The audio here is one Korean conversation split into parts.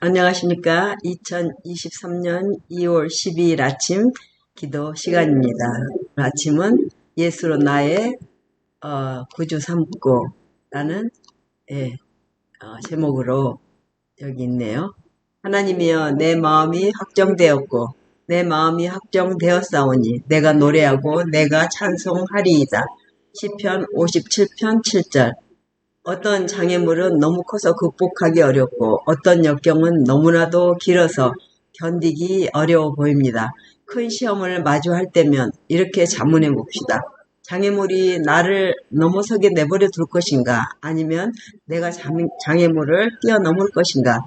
안녕하십니까. 2023년 2월 12일 아침 기도 시간입니다. 아침은 예수로 나의 어, 구주 삼고 라는 예, 어, 제목으로 여기 있네요. 하나님이여 내 마음이 확정되었고 내 마음이 확정되었사오니 내가 노래하고 내가 찬송하리이다. 시편 57편 7절 어떤 장애물은 너무 커서 극복하기 어렵고 어떤 역경은 너무나도 길어서 견디기 어려워 보입니다. 큰 시험을 마주할 때면 이렇게 자문해 봅시다. 장애물이 나를 넘어서게 내버려 둘 것인가 아니면 내가 장애물을 뛰어넘을 것인가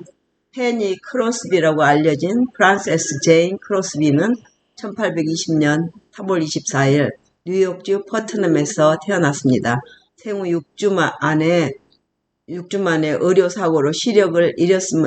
페니 크로스비라고 알려진 프란세스 제인 크로스비는 1820년 3월 24일 뉴욕주 퍼트넘에서 태어났습니다. 생후 6주 안에 6주 만에 의료 사고로 시력을 잃었음,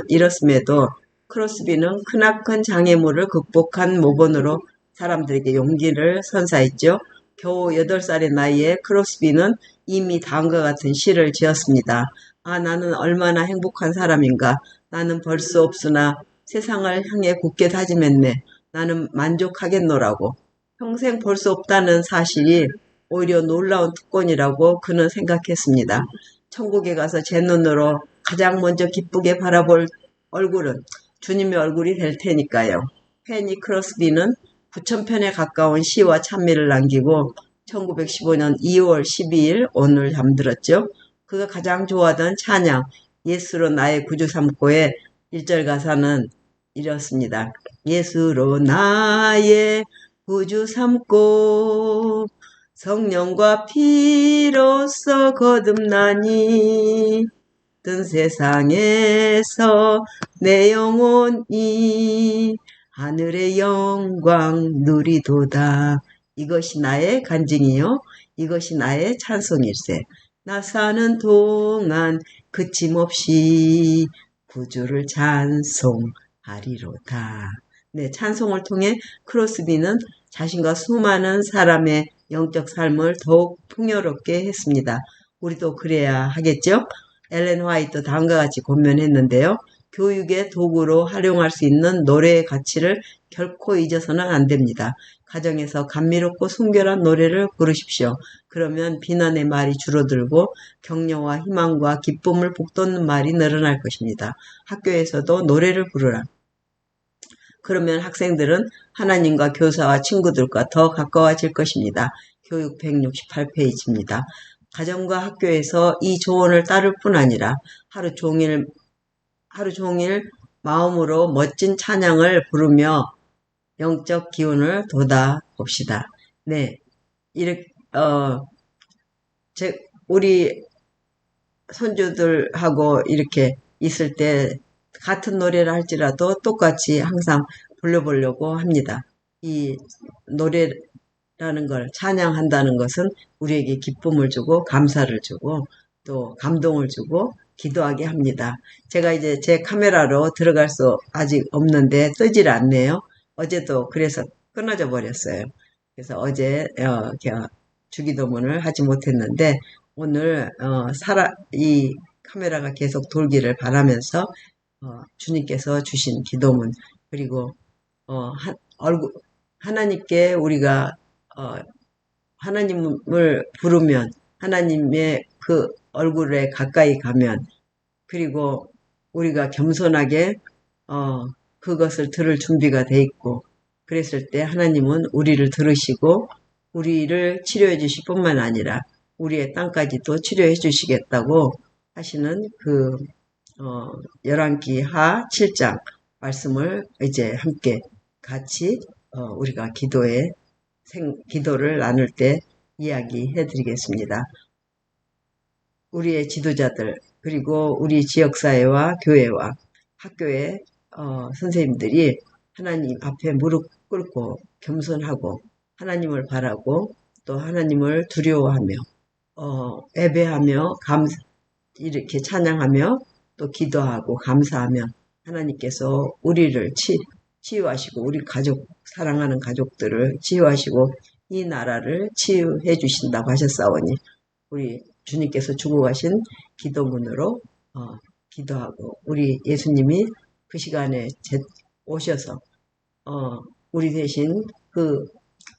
에도 크로스비는 크나큰 장애물을 극복한 모본으로 사람들에게 용기를 선사했죠. 겨우 8살의 나이에 크로스비는 이미 다음과 같은 시를 지었습니다. 아 나는 얼마나 행복한 사람인가. 나는 벌써 없으나 세상을 향해 굳게 다짐했네. 나는 만족하겠노라고. 평생 볼 수 없다는 사실이 오히려 놀라운 특권이라고 그는 생각했습니다. 천국에 가서 제 눈으로 가장 먼저 기쁘게 바라볼 얼굴은 주님의 얼굴이 될 테니까요. 페니 크로스비는 9천편에 가까운 시와 찬미를 남기고 1915년 2월 12일 오늘 잠들었죠. 그가 가장 좋아하던 찬양 예수로 나의 구주 삼고의 1절 가사는 이렇습니다. 예수로 나의 구주 삼고 성령과 피로써 거듭나니 뜬 세상에서 내 영혼이 하늘의 영광 누리도다. 이것이 나의 간증이요. 이것이 나의 찬송일세. 나 사는 동안 그침없이 구주를 찬송하리로다. 네, 찬송을 통해 크로스비는 자신과 수많은 사람의 영적 삶을 더욱 풍요롭게 했습니다. 우리도 그래야 하겠죠? 엘렌 화이트 다음과 같이 권면했는데요. 교육의 도구로 활용할 수 있는 노래의 가치를 결코 잊어서는 안 됩니다. 가정에서 감미롭고 순결한 노래를 부르십시오. 그러면 비난의 말이 줄어들고 격려와 희망과 기쁨을 북돋는 말이 늘어날 것입니다. 학교에서도 노래를 부르라. 그러면 학생들은 하나님과 교사와 친구들과 더 가까워질 것입니다. 교육 168페이지입니다. 가정과 학교에서 이 조언을 따를 뿐 아니라 하루 종일 하루 종일 마음으로 멋진 찬양을 부르며 영적 기운을 돋아 봅시다. 네, 이렇게 어, 제 우리 손주들하고 이렇게 있을 때 같은 노래를 할지라도 똑같이 항상 불러보려고 합니다. 이 노래라는 걸 찬양한다는 것은 우리에게 기쁨을 주고 감사를 주고 또 감동을 주고 기도하게 합니다. 제가 이제 제 카메라로 들어갈 수 아직 없는데 뜨질 않네요. 어제도 그래서 끊어져 버렸어요. 그래서 어제 어, 주기도문을 하지 못했는데 오늘 어, 살아 이 카메라가 계속 돌기를 바라면서 어, 주님께서 주신 기도문. 그리고 어, 하, 얼굴 하나님께 우리가 어, 하나님을 부르면 하나님의 그 얼굴에 가까이 가면 그리고 우리가 겸손하게 어, 그것을 들을 준비가 돼 있고 그랬을 때 하나님은 우리를 들으시고 우리를 치료해 주실 뿐만 아니라 우리의 땅까지도 치료해 주시겠다고 하시는 그 어, 열왕기 하 7장 말씀을 이제 함께 같이 어, 우리가 기도에 생, 기도를 나눌 때 이야기해 드리겠습니다. 우리의 지도자들 그리고 우리 지역사회와 교회와 학교의 어, 선생님들이 하나님 앞에 무릎 꿇고 겸손하고 하나님을 바라고 또 하나님을 두려워하며 어, 예배하며 감 이렇게 찬양하며 또 기도하고 감사하며 하나님께서 우리를 치, 치유하시고 우리 가족 사랑하는 가족들을 치유하시고 이 나라를 치유해 주신다고 하셨사오니 우리 주님께서 주고 가신 기도문으로 어, 기도하고 우리 예수님이 그 시간에 제- 오셔서 어, 우리 대신 그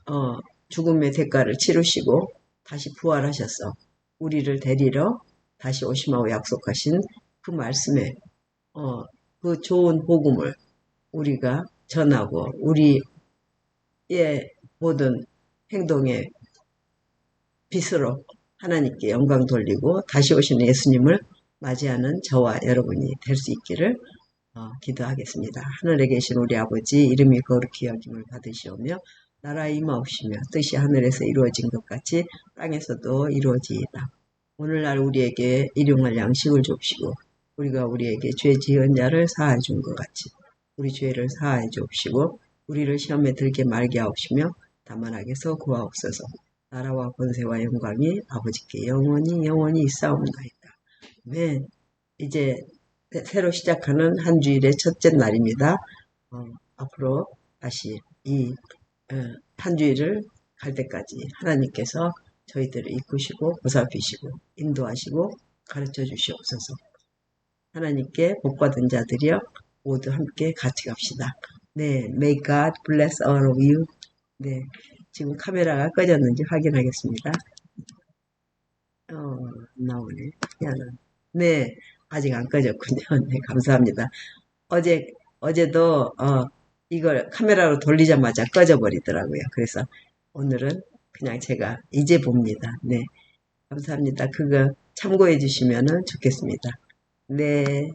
어, 죽음의 대가를 치르시고 다시 부활하셔서 우리를 데리러 다시 오심하고 약속하신 그 말씀에 어, 그 좋은 복음을 우리가 전하고 우리의 모든 행동의 빛으로 하나님께 영광 돌리고 다시 오시는 예수님을 맞이하는 저와 여러분이 될 수 있기를 어, 기도하겠습니다. 하늘에 계신 우리 아버지 이름이 거룩히 여김을 받으시오며 나라 임하옵시며 뜻이 하늘에서 이루어진 것 같이 땅에서도 이루어지이다. 오늘날 우리에게 일용할 양식을 줍시고 우리가 우리에게 죄 지은 자를 사하여 준 것 같이 우리 죄를 사하여 줍시고 우리를 시험에 들게 말게 하옵시며 다만 악에서 구하옵소서. 나라와 권세와 영광이 아버지께 영원히 영원히 있사옵나이다. 네, 이제 새로 시작하는 한 주일의 첫째 날입니다. 어, 앞으로 다시 이한 주일을 갈 때까지 하나님께서 저희들을 이끄시고 보살피시고 인도하시고 가르쳐 주시옵소서. 하나님께 복받은 자들이여 모두 함께 같이 갑시다. 네, May God bless all of you. 네, 지금 카메라가 꺼졌는지 확인하겠습니다. 어, 나오네. 희한한. 네, 아직 안 꺼졌군요. 네, 감사합니다. 어제, 어제도, 어, 이걸 카메라로 돌리자마자 꺼져버리더라고요. 그래서 오늘은 그냥 제가 이제 봅니다. 네. 감사합니다. 그거 참고해 주시면 좋겠습니다. 네.